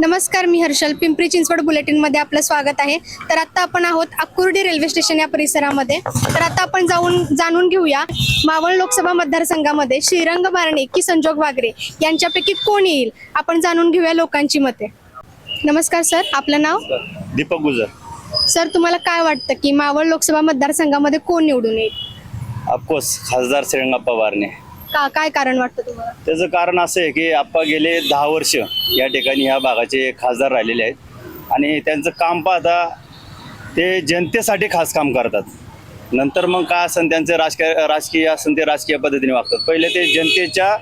नमस्कार मी हर्षल. पिंपरी चिंचवड बुलेटिनमध्ये आपलं स्वागत आहे. तर आता आपण आहोत अकुर्डी रेल्वे स्टेशन या परिसरामध्ये. तर आता आपण जाऊन जाणून घेऊया मावळ लोकसभा मतदारसंघामध्ये श्रीरंग बारणे की संजोग वागरे यांच्यापैकी कोण येईल? आपण जाणून घेऊया लोकांची मते. नमस्कार सर. आपलं नाव? दीपक गुजर. सर तुम्हाला काय वाटतं की मावळ लोकसभा मतदारसंघामध्ये कोण निवडून येईल? ऑफकोर्स खासदार श्रीरंगाप्पा बारणे का काय कारण वाटतं तुम्हाला? त्याचं कारण असं आहे की आप्पा गेले दहा वर्ष या ठिकाणी ह्या भागाचे खासदार राहिलेले आहेत. आणि त्यांचं काम पाहता ते जनतेसाठी खास काम करतात. नंतर मग काय असन त्यांचे राजकीय राजकीय असन ते राजकीय पद्धतीने वागतात. पहिले ते जनतेच्या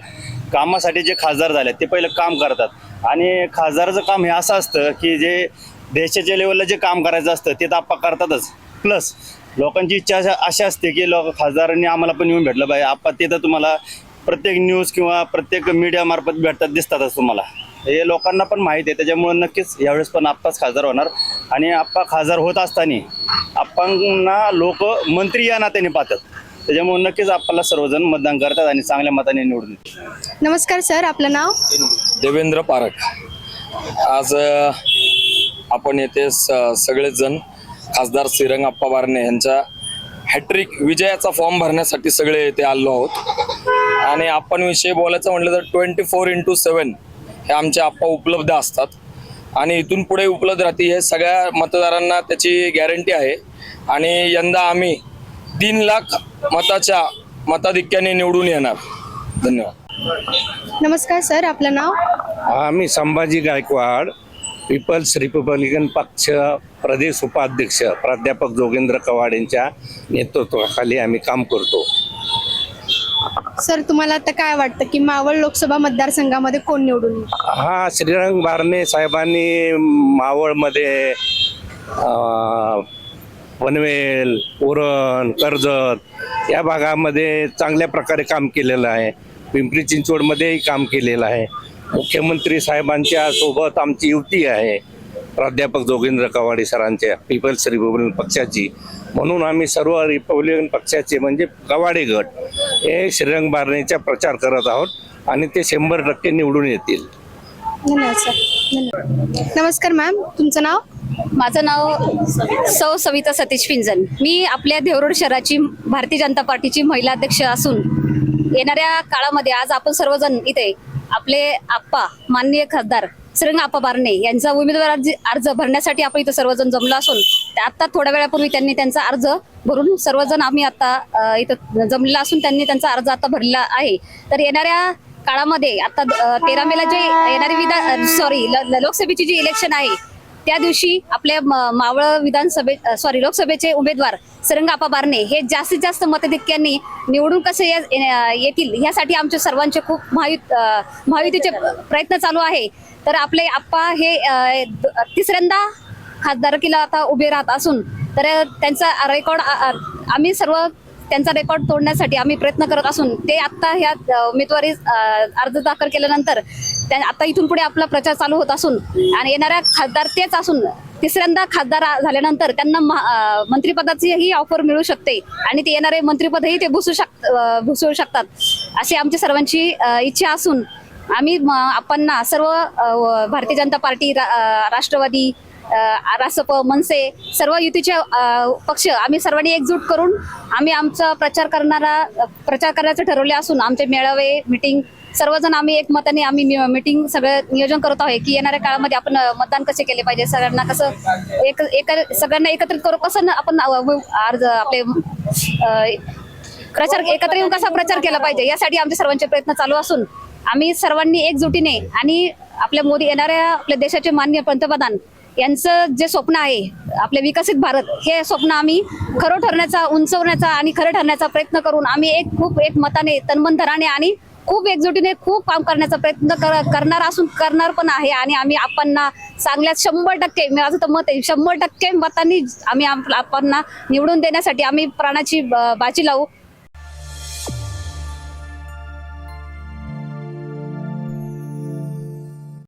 कामासाठी जे खासदार झाले ते पहिलं काम करतात. आणि खासदाराचं काम हे असं असतं की जे देशाच्या लेवलला जे काम करायचं असतं ते तर आप्पा करतातच. प्लस लोकांची इच्छा अशा अशी असते की लोक खासदारांनी आम्हाला पण येऊन भेटलं पाहिजे. आप्पा ते तर तुम्हाला प्रत्येक न्यूज किंवा प्रत्येक मीडियामार्फत भेटतात दिसतातच तुम्हाला. हे लोकांना पण माहीत आहे. त्याच्यामुळे नक्कीच यावेळेस पण आप्पाच खासदार होणार. आणि आप्पा खासदार होत असताना आप्पांना लोक मंत्री या नात्याने पाहतात. त्याच्यामुळे नक्कीच आप्पाला सर्वजण मतदान करतात आणि चांगल्या मताने निवडून नमस्कार सर आपलं नाव? देवेंद्र पारख. आज आपण येथे स- सगळेच जण खासदार श्रीरंग अप्पा बारणे यांच्या हॅट्रिक विजयाचा फॉर्म भरण्यासाठी सगळे येथे आलो आहोत. आणि आपणविषयी बोलायचं म्हटलं तर ट्वेंटी फोर इंटू सेवन हे आमचे आप्पा उपलब्ध असतात. आणि इथून पुढे उपलब्ध राहते हे सगळ्या मतदारांना त्याची गॅरंटी आहे. आणि यंदा आम्ही तीन लाख मताच्या मताधिक्याने निवडून येणार. धन्यवाद. नमस्कार सर. आपलं नाव? आम्ही संभाजी गायकवाड. पीपल्स रिपब्लिकन पक्ष प्रदेश उपाध्यक्ष प्राध्यापक जोगेंद्र कवाड यांच्या नेतृत्वाखाली आम्ही काम करतो. सर तुम्हाला आता काय वाटतं की मावळ लोकसभा मतदारसंघामध्ये कोण निवडून येईल? हा श्रीरंग बारणे साहेबांनी मावळमध्ये अं, पनवेल उरण कर्जत या भागामध्ये चांगल्या प्रकारे काम केलेलं आहे. पिंपरी चिंचवडमध्येही काम केलेलं आहे. मुख्यमंत्री साहेबांच्या सोबत आमची युती आहे. प्राध्यापक जोगेंद्र कवाडे सरांच्या पीपल्स रिपब्लिकन पक्षाची. म्हणून आम्ही सर्व रिपब्लिकन पक्षाचे म्हणजे कवाडे गट हे श्रीरंग बारणेचा प्रचार करत आहोत आणि ते शंभर टक्के निवडून येतील. धन्यवाद सर. धन्यवाद. नमस्कार मॅम. तुमचं नाव? माझं नाव सौ सविता सतीश पिंजन मी आपल्या देवरोड शहराची भारतीय जनता पार्टीची महिला अध्यक्ष असून येणाऱ्या काळामध्ये आज आपण सर्वजण इथे आपले आप्पा माननीय खासदार श्रीरंग आप्पा बारणे यांचा उमेदवार अर्ज अर्ज भरण्यासाठी आपण इथं सर्वजण जमलो असून आता थोड्या वेळापूर्वी त्यांनी त्यांचा अर्ज भरून सर्वजण आम्ही आता इथं जमलेला असून त्यांनी त्यांचा अर्ज आता भरला आहे. तर येणाऱ्या काळामध्ये आता तेरा मेला जे येणारी विधान सॉरी लोकसभेची जी इलेक्शन आहे त्या दिवशी आपल्या म- मावळ विधानसभे सॉरी लोकसभेचे उमेदवार सरंगापा बारणे हे जास्तीत जास्त मताधिक्यांनी निवडून कसे ये- येतील ह्यासाठी आमचे सर्वांचे खूप महायुत महायुतीचे प्रयत्न चालू आहे. तर आपले आप्पा हे तिसऱ्यांदा खासदारकीला आता उभे राहत असून तर त्यांचा रेकॉर्ड आम्ही सर्व त्यांचा रेकॉर्ड तोडण्यासाठी आम्ही प्रयत्न करत असून ते आत्ता ह्या उमेदवारी अर्ज दाखल केल्यानंतर त्या आता इथून पुढे आपला प्रचार चालू होत असून आणि येणाऱ्या खासदार तेच असून तिसऱ्यांदा खासदार झाल्यानंतर त्यांना महा- ऑफर मिळू शकते आणि ते येणारे मंत्रिपदही ते भुसू शक भुसू शकतात अशी आमची सर्वांची इच्छा असून आम्ही म- सर्व भारतीय जनता पार्टी रा- राष्ट्रवादी रासप मनसे सर्व युतीचे पक्ष आम्ही सर्वांनी एकजूट करून आम्ही आमचा प्रचार करणारा प्रचार करण्याचं ठरवले असून आमचे मेळावे मिटिंग सर्वजण आम्ही एक मताने आम्ही मिटिंग सगळं नियोजन करत आहोत. की येणाऱ्या काळामध्ये आपण मतदान कसे केले पाहिजे? सगळ्यांना कसं एक एक सगळ्यांना एकत्रित करू कसं न- आपण अर्ज आपले प्रचार एकत्र येऊन कसा प्रचार केला पाहिजे? यासाठी आमचे सर्वांचे प्रयत्न चालू असून आम्ही सर्वांनी एकजुटीने आणि आपल्या मोदी येणाऱ्या आपल्या देशाचे मान्य पंतप्रधान यांचं जे स्वप्न आहे आपले विकसित भारत हे स्वप्न आम्ही खरं ठरण्याचा उंचवण्याचा आणि खरं ठरण्याचा प्रयत्न करून आम्ही एक खूप एक मताने तन्मन धराने आणि खूप एकजुटीने खूप काम करण्याचा प्रयत्न कर- करणार असून करणार पण आहे आणि आम्ही आपणना चांगल्यात शंभर टक्के माझं तर मत आहे शंभर टक्के मतांनी आम्ही आपणना निवडून देण्यासाठी आम्ही प्राणाची बाजी लावू.